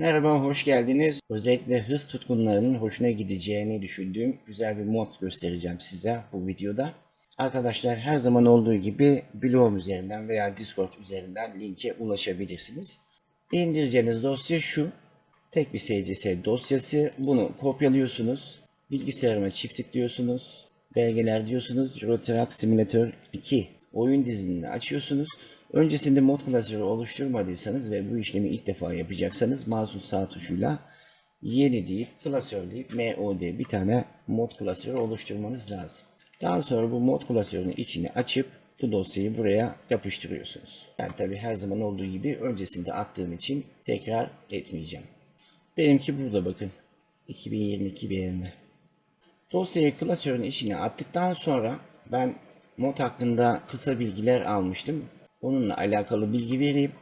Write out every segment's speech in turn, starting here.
Merhaba, hoş geldiniz. Özellikle hız tutkunlarının hoşuna gideceğini düşündüğüm güzel bir mod göstereceğim size bu videoda. Arkadaşlar her zaman olduğu gibi blogum üzerinden veya Discord üzerinden linke ulaşabilirsiniz. İndireceğiniz dosya şu. Tek bir SCS dosyası. Bunu kopyalıyorsunuz. Bilgisayarıma çift tıklıyorsunuz. Belgeler diyorsunuz. Euro Truck Simulator 2 oyun dizinini açıyorsunuz. Öncesinde mod klasörü oluşturmadıysanız ve bu işlemi ilk defa yapacaksanız mouse'un sağ tuşuyla yeni deyip klasör deyip mod bir tane mod klasörü oluşturmanız lazım. Daha sonra bu mod klasörünün içini açıp bu dosyayı buraya yapıştırıyorsunuz. Ben tabi her zaman olduğu gibi öncesinde attığım için tekrar etmeyeceğim. Benimki burada bakın. 2022 BMW. Dosyayı klasörün içine attıktan sonra ben mod hakkında kısa bilgiler almıştım. Onunla alakalı bilgi vereyim.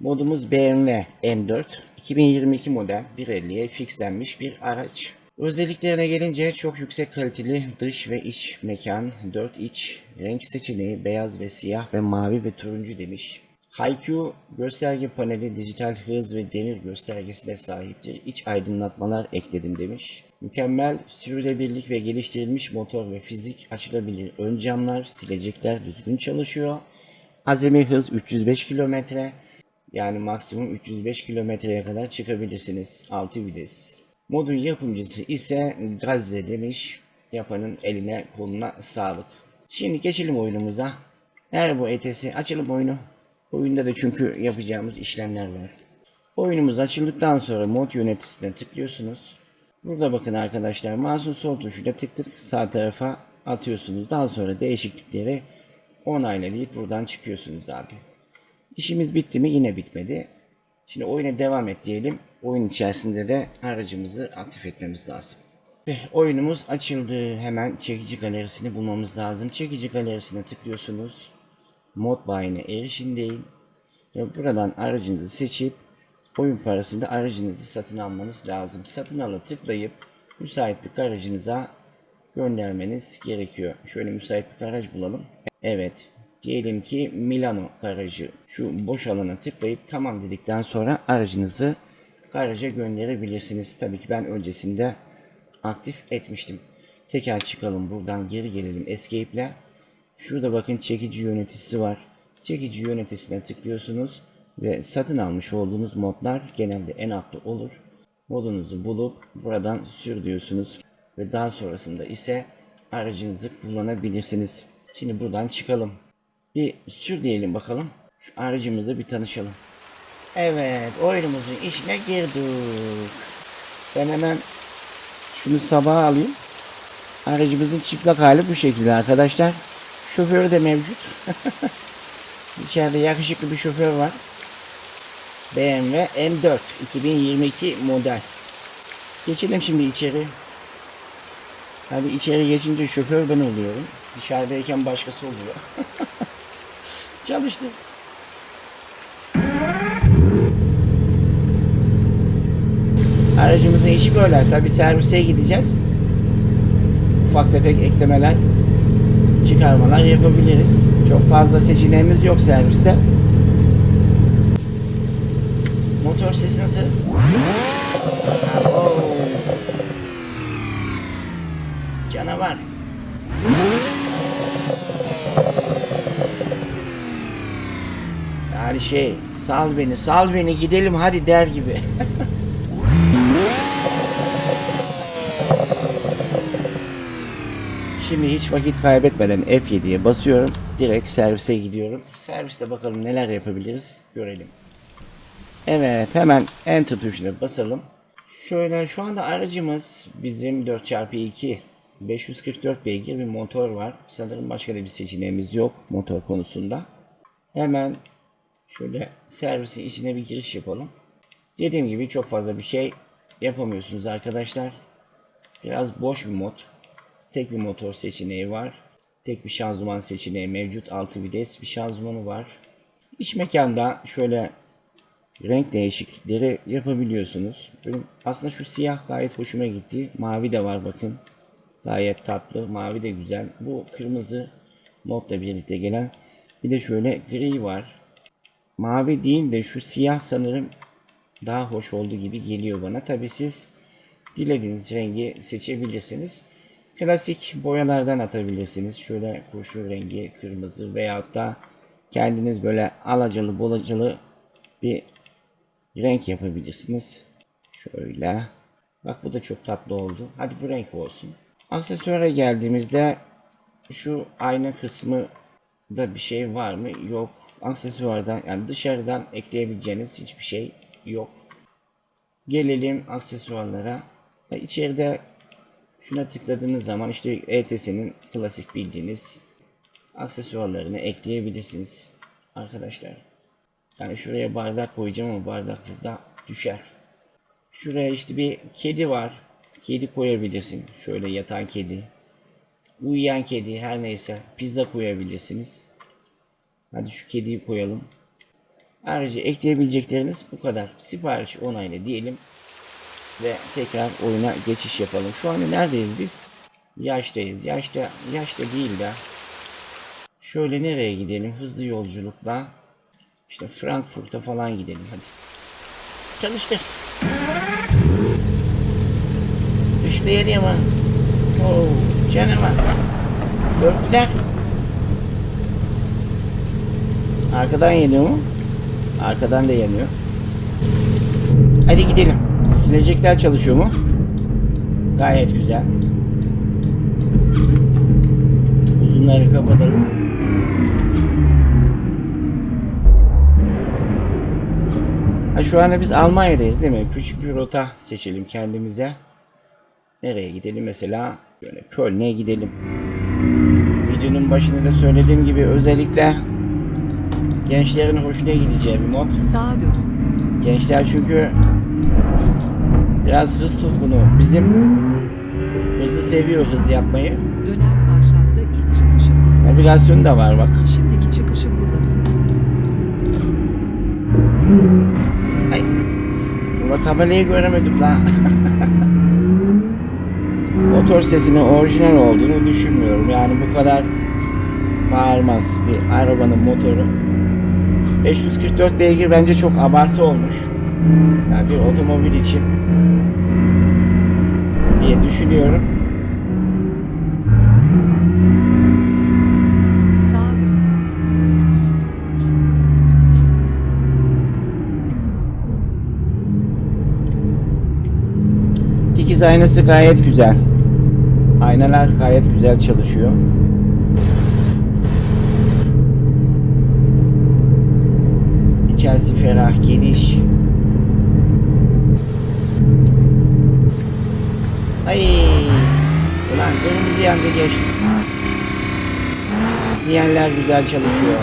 Modumuz BMW M4 2022 model 150'ye fixlenmiş bir araç. Özelliklerine gelince çok yüksek kaliteli dış ve iç mekan, 4 iç, renk seçeneği beyaz ve siyah ve mavi ve turuncu demiş. HiQ gösterge paneli dijital hız ve demir göstergesine sahiptir. İç aydınlatmalar ekledim demiş. Mükemmel sürülebilirlik ve geliştirilmiş motor ve fizik açılabilir ön camlar, silecekler düzgün çalışıyor. Azami hız 305 km. Yani maksimum 305 kilometreye kadar çıkabilirsiniz. 6 vites. Modun yapımcısı ise Gazze demiş. Yapanın eline koluna sağlık. Şimdi geçelim oyunumuza. Nerede bu ETS? Açalım oyunu. Oyunda da çünkü yapacağımız işlemler var. Oyunumuz açıldıktan sonra mod yöneticisine tıklıyorsunuz. Burada bakın arkadaşlar mouse'un sol tuşuyla tık tık sağ tarafa atıyorsunuz. Daha sonra değişiklikleri onaylayıp buradan çıkıyorsunuz abi. İşimiz bitti mi? Yine bitmedi. Şimdi oyuna devam et diyelim. Oyun içerisinde de aracımızı aktif etmemiz lazım. Ve oyunumuz açıldı. Hemen çekici galerisini bulmamız lazım. Çekici galerisine tıklıyorsunuz. Mod bayine erişin deyin. Ve buradan aracınızı seçip oyun parasında aracınızı satın almanız lazım. Satın ala tıklayıp müsait bir garajınıza göndermeniz gerekiyor. Şöyle müsait bir garaj bulalım. Evet. Diyelim ki Milano garajı. Şu boş alana tıklayıp tamam dedikten sonra aracınızı garaja gönderebilirsiniz. Tabii ki ben öncesinde aktif etmiştim. Teker çıkalım buradan geri gelelim escape ile. Şurada bakın çekici yöneticisi var. Çekici yöneticisine tıklıyorsunuz ve satın almış olduğunuz modlar genelde en altta olur. Modunuzu bulup buradan sür diyorsunuz ve daha sonrasında ise aracınızı kullanabilirsiniz. Şimdi buradan çıkalım. Bir sür diyelim bakalım. Şu aracımızla bir tanışalım. Evet oyunumuzun içine girdik. Ben hemen şunu sabaha alayım. Aracımızın çıplak hali bu şekilde arkadaşlar. Şoförü de mevcut. İçeride yakışıklı bir şoför var. BMW M4 2022 model. Geçelim şimdi içeri. Tabi içeri geçince şoför ben oluyorum. Dışarıdayken başkası oluyor. Çalıştı. Aracımızın işi böyle. Tabi servise gideceğiz. Ufak tefek eklemeler, çıkarmalar yapabiliriz. Çok fazla seçeneğimiz yok serviste. Motor sesi nasıl? Abo. Canavar. Yani şey, sal beni, sal beni gidelim hadi der gibi. Şimdi hiç vakit kaybetmeden F7'ye basıyorum. Direkt servise gidiyorum. Serviste bakalım neler yapabiliriz görelim. Evet hemen enter tuşuna basalım. Şöyle şu anda aracımız bizim 4x2 544 beygir bir motor var. Sanırım başka da bir seçeneğimiz yok motor konusunda. Hemen şöyle servisin içine bir giriş yapalım. Dediğim gibi çok fazla bir şey yapamıyorsunuz arkadaşlar. Biraz boş bir mod. Tek bir motor seçeneği var. Tek bir şanzıman seçeneği mevcut. 6 vites bir şanzımanı var. İç mekanda şöyle renk değişiklikleri yapabiliyorsunuz. Aslında şu siyah gayet hoşuma gitti. Mavi de var bakın. Gayet tatlı. Mavi de güzel. Bu kırmızı modla birlikte gelen. Bir de şöyle gri var. Mavi değil de şu siyah sanırım daha hoş olduğu gibi geliyor bana. Tabi siz dilediğiniz rengi seçebilirsiniz. Klasik boyalardan atabilirsiniz. Şöyle kurşun rengi kırmızı veyahut da kendiniz böyle alacalı bolacalı bir renk yapabilirsiniz. Şöyle. Bak bu da çok tatlı oldu. Hadi bu renk olsun. Aksesuara geldiğimizde şu ayna kısmı da bir şey var mı? Yok. Aksesuardan yani dışarıdan ekleyebileceğiniz hiçbir şey yok. Gelelim aksesuarlara. İçeride şuna tıkladığınız zaman işte ETS'nin klasik bildiğiniz aksesuarlarını ekleyebilirsiniz arkadaşlar. Yani şuraya bardak koyacağım ama bardak burada düşer. Şuraya işte bir kedi var. Kedi koyabilirsin. Şöyle yatan kedi. Uyuyan kedi her neyse. Pizza koyabilirsiniz. Hadi şu kediyi koyalım. Ayrıca ekleyebilecekleriniz bu kadar. Sipariş onayla diyelim. Ve tekrar oyuna geçiş yapalım. Şu anda neredeyiz biz? Yaştayız. Yaşta, yaşta değil de. Şöyle nereye gidelim? Hızlı yolculukla. İşte Frankfurt'a falan gidelim hadi. Çalıştır. Yedi ama. Oo, canavar. Gördüler. Arkadan yanıyor mu? Arkadan da yanıyor. Hadi gidelim. Silecekler çalışıyor mu? Gayet güzel. Uzunları kapatalım. Ha, şu anda biz Almanya'dayız değil mi? Küçük bir rota seçelim kendimize. Nereye gidelim mesela? Böyle Köln'e gidelim. Videonun başında da söylediğim gibi özellikle gençlerin hoşuna gideceği bir mod. Sağa dön. Gençler çünkü biraz hız tutkunu. Bizim hızı seviyor hız yapmayı. Döner kavşakta ilk çıkışı kullan. Navigasyonu da var bak. Şimdiki çıkışı kullanın. Ay. Ula tabelayı göremedik la. Motor sesinin orijinal olduğunu düşünmüyorum. Yani bu kadar bağırmaz bir arabanın motoru. 544 beygir bence çok abartı olmuş. Yani bir otomobil için diye düşünüyorum. Aynası gayet güzel. Aynalar gayet güzel çalışıyor. İçerisi ferah, geniş. Ay! Ulan kırmızı yandı geçti. Sinyaller güzel çalışıyor.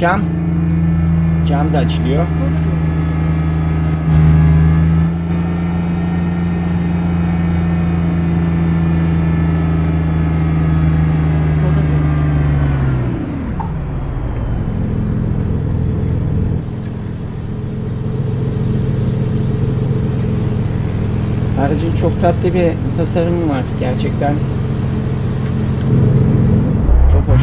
Cam. Cam da açılıyor. Aracın çok tatlı bir tasarımı var gerçekten. Çok hoş.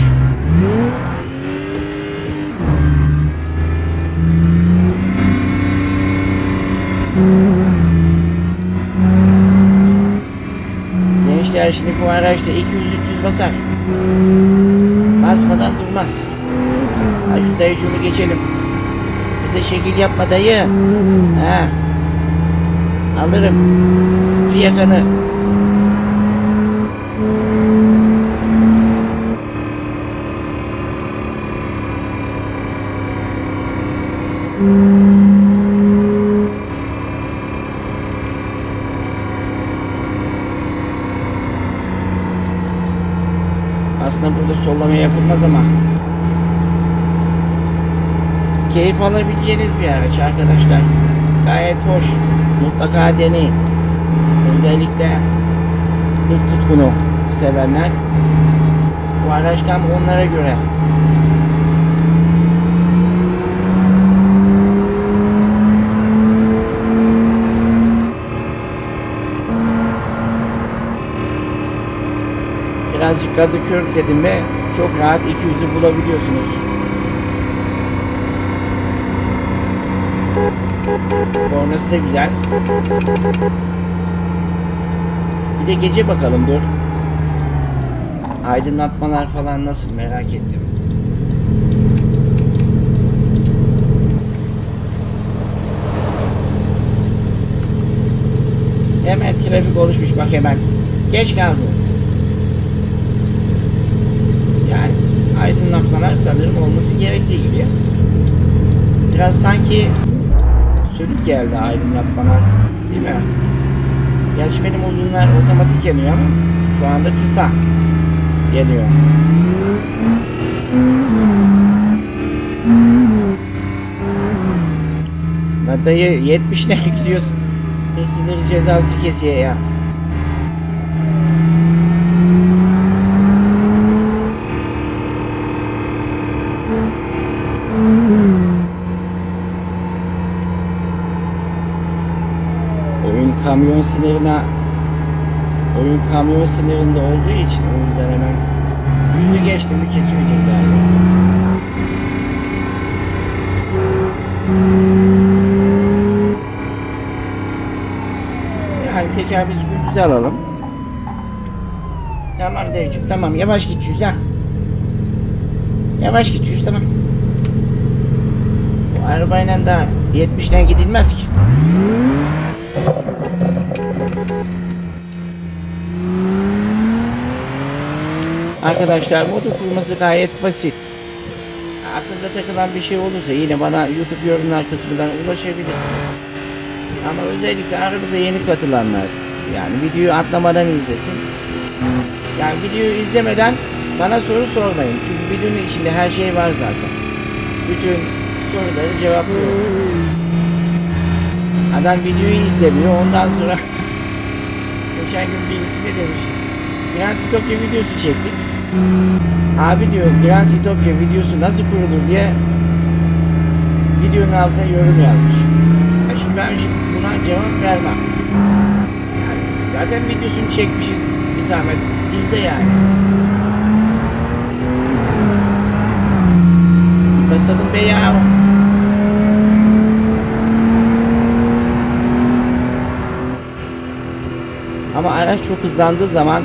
Gençler şimdi bu araçta 200-300 basar. Basmadan durmaz. Ha şu dayıcımı geçelim. Bize şekil yapma dayı. Ha. Alırım. Fiyakanı. Aslında burada sollama yapılmaz ama keyif alabileceğiniz bir araç arkadaşlar. Gayet hoş. Mutlaka deneyin. Özellikle hız tutkunu sevenler bu araç tam onlara göre. Birazcık gazı körükledim mi çok rahat 200'ü bulabiliyorsunuz. Kornası da güzel. Bir de gece bakalım dur. Aydınlatmalar falan nasıl merak ettim. Hemen trafik oluşmuş bak hemen. Geç kaldınız. Yani aydınlatmalar sanırım olması gerektiği gibi. Biraz sanki sönük geldi aydınlatmalar. Değil mi? Gerçi benim uzunlar otomatik yanıyor ama şu anda kısa yanıyor. Lan dayı 70 ne gidiyorsun? Hız sınırı cezası kesiyor ya. Oyun kamyon sınırına oyun kamyon sınırında olduğu için o yüzden hemen yüzü geçti mi kesiyor cezayı. Yani teker biz gündüz alalım. Tamam devcim tamam yavaş git yüz ha. Yavaş git yüz tamam. Bu arabayla da 70'den gidilmez ki. Arkadaşlar modu kurması gayet basit. Aklınıza takılan bir şey olursa yine bana YouTube yorumlar kısmından ulaşabilirsiniz. Ama özellikle aramıza yeni katılanlar yani videoyu atlamadan izlesin. Yani videoyu izlemeden bana soru sormayın. Çünkü videonun içinde her şey var zaten. Bütün soruları cevaplıyorum. Adam videoyu izlemiyor ondan sonra geçen gün birisi ne demiş? Grand Ütopya videosu çektik. Abi diyor Grand Ütopya videosu nasıl kurulur diye videonun altına yorum yazmış. Ya şimdi ben şimdi buna cevap vermem. Yani zaten videosunu çekmişiz bir zahmet izle yani. Basalım be ya. Ama araç çok hızlandığı zaman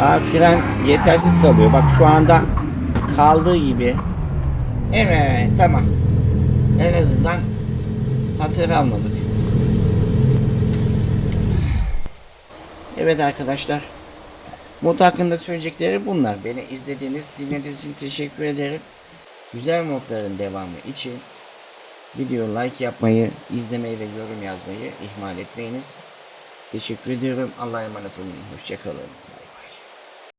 aa, fren yetersiz kalıyor. Bak şu anda kaldığı gibi. Evet tamam. En azından hasar almadık. Evet arkadaşlar. Mod hakkında söyleyecekleri bunlar. Beni izlediğiniz, dinlediğiniz için teşekkür ederim. Güzel modların devamı için video like yapmayı, izlemeyi ve yorum yazmayı ihmal etmeyiniz. Teşekkür ediyorum. Allah'a emanet olun. Hoşçakalın.